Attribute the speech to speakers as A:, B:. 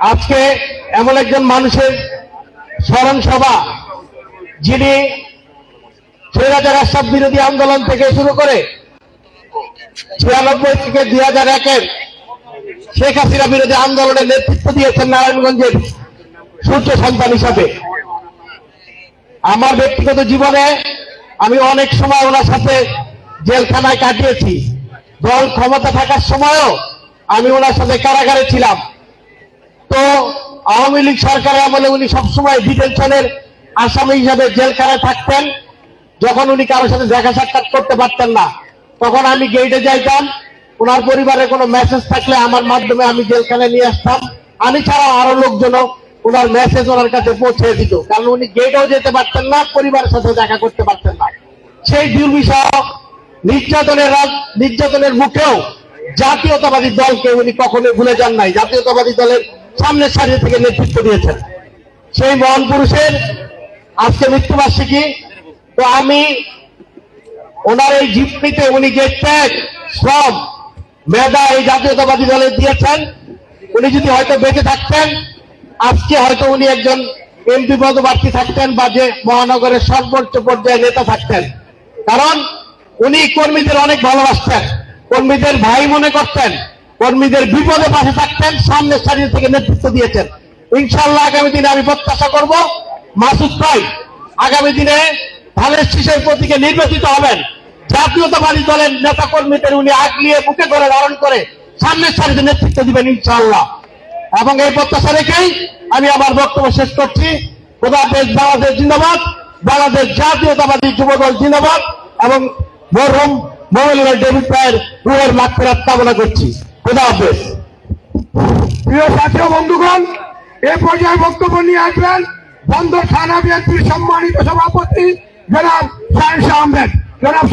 A: আজকে এমন একজন মানুষের স্মরণ সভা, যিনি স্বৈরাচার আশ্বাস বিরোধী আন্দোলন থেকে শুরু করে ছিয়ানব্বই থেকে দুই হাজার একের শেখ হাসিনা বিরোধী আন্দোলনের নেতৃত্ব দিয়েছেন নারায়ণগঞ্জের সূর্য সন্তান হিসাবে। আমার ব্যক্তিগত জীবনে আমি অনেক সময় ওনার সাথে জেলখানায় কাটিয়েছি। দল ক্ষমতা থাকার সময়ও আমি ওনার সাথে কারাগারে ছিলাম। তো আওয়ামী লীগ সরকারের আমলে উনি সবসময় ডিটেনশনের আসামি হিসাবে জেলখানায় থাকতেন। যখন উনি কারোর সাথে দেখা সাক্ষাৎ করতে পারতেন না, তখন আমি গেটে যাইতাম। ওনার পরিবারের কোনো মেসেজ থাকলে আমার মাধ্যমে আমি জেলখানায় নিয়ে আসতাম। আমি ছাড়াও আরও লোকজনও ওনার মেসেজ ওনার কাছে পৌঁছে দিত। কারণ উনি গেটেও যেতে পারতেন না, পরিবারের সাথে দেখা করতে পারতেন না। সেই দুর্বিষহ নির্যাতনের নির্যাতনের মুখেও জাতীয়তাবাদী দলকে উনি কখনোই ভুলে যান নাই। জাতীয়তাবাদী দলের সামনের সারি থেকে নেতৃত্ব দিয়েছেন। সেই মহান পুরুষের আজকে মৃত্যুবার্ষিকী, তো আমি ওনার এই জীবনীতে উনি যে ত্যাগ, শ্রম, মেধা এই জাতীয়তাবাদী দলে দিয়েছেন, উনি যদি হয়তো বেঁচে থাকতেন, আজকে হয়তো উনি একজন এমপি পদপ্রার্থী থাকতেন বা যে মহানগরের সর্বোচ্চ পর্যায়ে নেতা থাকতেন। কারণ উনি কর্মীদের অনেক ভালোবাসতেন, কর্মীদের ভাই মনে করতেন কর্মীদের বিপদে পাশে থাকতেন, সামনের সারিয়ে থেকে নেতৃত্ব দিয়েছেন। ইনশাল্লাহ আগামী দিনে আমি প্রত্যাশা করব, মাসুদ ভাই, আগামী দিনে ধানের শীষের প্রতীকে নির্বাচিত হবেন। জাতীয়তাবাদী দলের নেতা কর্মীদের উনি আগলিয়ে বুকে করে ধারণ করে সামনের সারিতে নেতৃত্ব দিবেন ইনশাআল্লাহ। এবং এই প্রত্যাশা রেখেই আমি আমার বক্তব্য শেষ করছি। বাংলাদেশ বাংলাদেশ জিন্দাবাদ, বাংলাদেশ জাতীয়তাবাদী যুবদল জিন্দাবাদ এবং মরহুম মোবাইলের ডেভিড ভাইয়ের রুহের মাগফিরাত কামনা করছি। খোদা হাফেজ।
B: প্রিয় সাথী বন্ধুগণ, এ পর্যায়ে বক্তব্য নিয়ে আসবেন বন্দর থানা বিএনপির সম্মানিত সভাপতি জনাব শাহ আহমেদ। জনাব